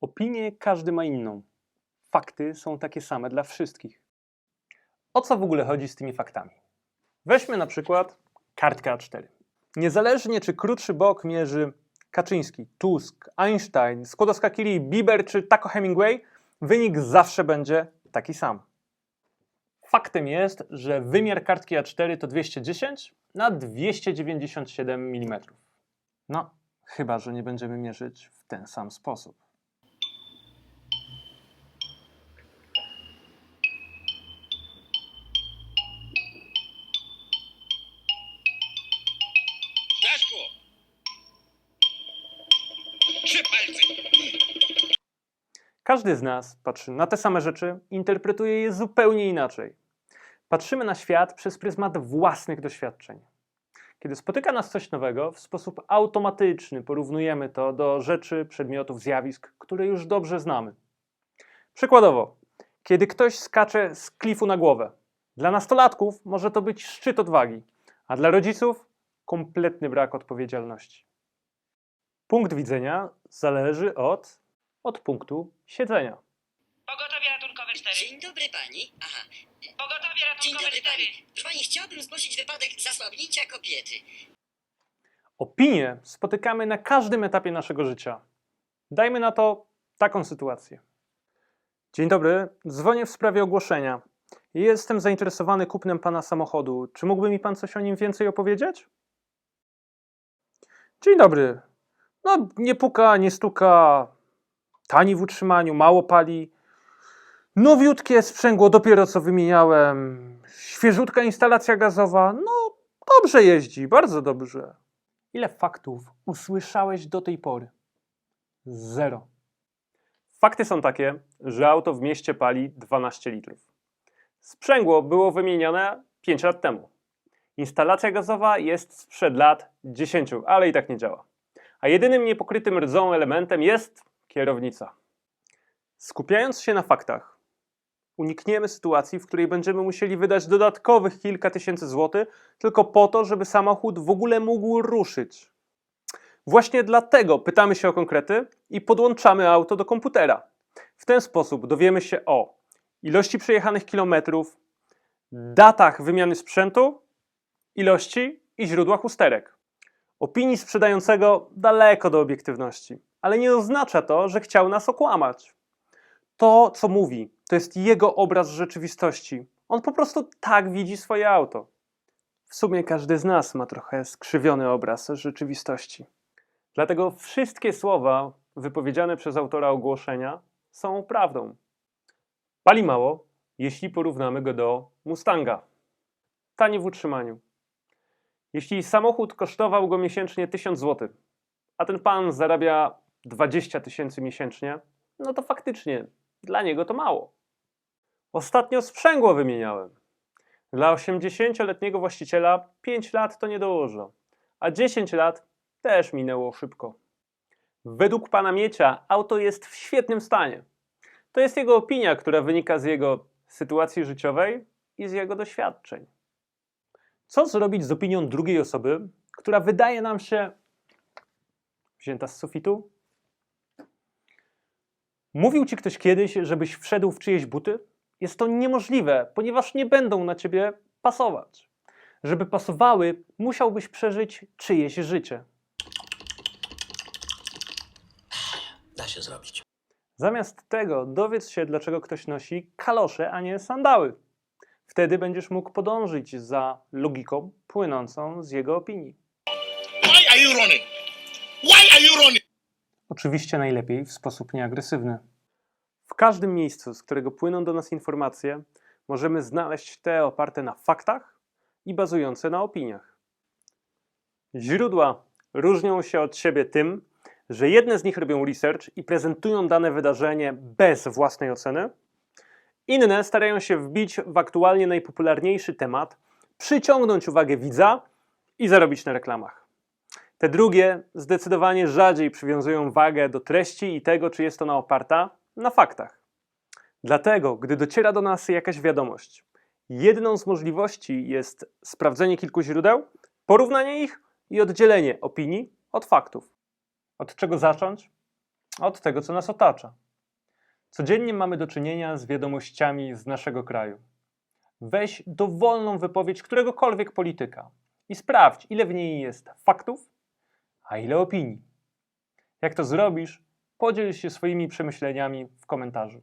Opinię każdy ma inną. Fakty są takie same dla wszystkich. O co w ogóle chodzi z tymi faktami? Weźmy na przykład kartkę A4. Niezależnie czy krótszy bok mierzy Kaczyński, Tusk, Einstein, Skłodowska-Curie, Bieber czy Taco Hemingway, wynik zawsze będzie taki sam. Faktem jest, że wymiar kartki A4 to 210 na 297 mm. No, chyba że nie będziemy mierzyć w ten sam sposób. Każdy z nas patrzy na te same rzeczy, interpretuje je zupełnie inaczej. Patrzymy na świat przez pryzmat własnych doświadczeń. Kiedy spotyka nas coś nowego, w sposób automatyczny porównujemy to do rzeczy, przedmiotów, zjawisk, które już dobrze znamy. Przykładowo, kiedy ktoś skacze z klifu na głowę. Dla nastolatków może to być szczyt odwagi, a dla rodziców kompletny brak odpowiedzialności. Punkt widzenia zależy od, od punktu siedzenia. Pogotowie ratunkowe 4. Dzień dobry pani. Aha. Pogotowie Dzień ratunkowe dobry 4. pani. Proszę pani, chciałbym zgłosić wypadek zasłabnięcia kobiety. Opinie spotykamy na każdym etapie naszego życia. Dajmy na to taką sytuację. Dzień dobry, dzwonię w sprawie ogłoszenia. Jestem zainteresowany kupnem pana samochodu. Czy mógłby mi pan coś o nim więcej opowiedzieć? Dzień dobry. No, nie puka, nie stuka. Tani w utrzymaniu, mało pali. Nowiutkie sprzęgło dopiero co wymieniałem. Świeżutka instalacja gazowa. No, dobrze jeździ, bardzo dobrze. Ile faktów usłyszałeś do tej pory? Zero. Fakty są takie, że auto w mieście pali 12 litrów. Sprzęgło było wymienione 5 lat temu. Instalacja gazowa jest sprzed lat 10, ale i tak nie działa. A jedynym niepokrytym rdzą elementem jest kierownica. Skupiając się na faktach, unikniemy sytuacji, w której będziemy musieli wydać dodatkowych kilka tysięcy złotych tylko po to, żeby samochód w ogóle mógł ruszyć. Właśnie dlatego pytamy się o konkrety i podłączamy auto do komputera. W ten sposób dowiemy się o ilości przejechanych kilometrów, datach wymiany sprzętu, ilości i źródłach usterek. Opinii sprzedającego daleko do obiektywności, ale nie oznacza to, że chciał nas okłamać. To, co mówi, to jest jego obraz rzeczywistości. On po prostu tak widzi swoje auto. W sumie każdy z nas ma trochę skrzywiony obraz rzeczywistości. Dlatego wszystkie słowa wypowiedziane przez autora ogłoszenia są prawdą. Pali mało, jeśli porównamy go do Mustanga. Tanie w utrzymaniu. Jeśli samochód kosztował go miesięcznie 1000 zł, a ten pan zarabia 20 tysięcy miesięcznie, no to faktycznie dla niego to mało. Ostatnio sprzęgło wymieniałem. Dla 80-letniego właściciela 5 lat to nie dołożo, a 10 lat też minęło szybko. Według pana Miecia auto jest w świetnym stanie. To jest jego opinia, która wynika z jego sytuacji życiowej i z jego doświadczeń. Co zrobić z opinią drugiej osoby, która wydaje nam się wzięta z sufitu? Mówił ci ktoś kiedyś, żebyś wszedł w czyjeś buty? Jest to niemożliwe, ponieważ nie będą na ciebie pasować. Żeby pasowały, musiałbyś przeżyć czyjeś życie. Da się zrobić. Zamiast tego dowiedz się, dlaczego ktoś nosi kalosze, a nie sandały. Wtedy będziesz mógł podążyć za logiką płynącą z jego opinii. Why are you running? Why are you running? Oczywiście najlepiej w sposób nieagresywny. W każdym miejscu, z którego płyną do nas informacje, możemy znaleźć te oparte na faktach i bazujące na opiniach. Źródła różnią się od siebie tym, że jedne z nich robią research i prezentują dane wydarzenie bez własnej oceny, inne starają się wbić w aktualnie najpopularniejszy temat, przyciągnąć uwagę widza i zarobić na reklamach. Te drugie zdecydowanie rzadziej przywiązują wagę do treści i tego, czy jest ona oparta na faktach. Dlatego, gdy dociera do nas jakaś wiadomość, jedną z możliwości jest sprawdzenie kilku źródeł, porównanie ich i oddzielenie opinii od faktów. Od czego zacząć? od tego, co nas otacza. Codziennie mamy do czynienia z wiadomościami z naszego kraju. Weź dowolną wypowiedź któregokolwiek polityka i sprawdź, ile w niej jest faktów, a ile opinii. Jak to zrobisz, podziel się swoimi przemyśleniami w komentarzu.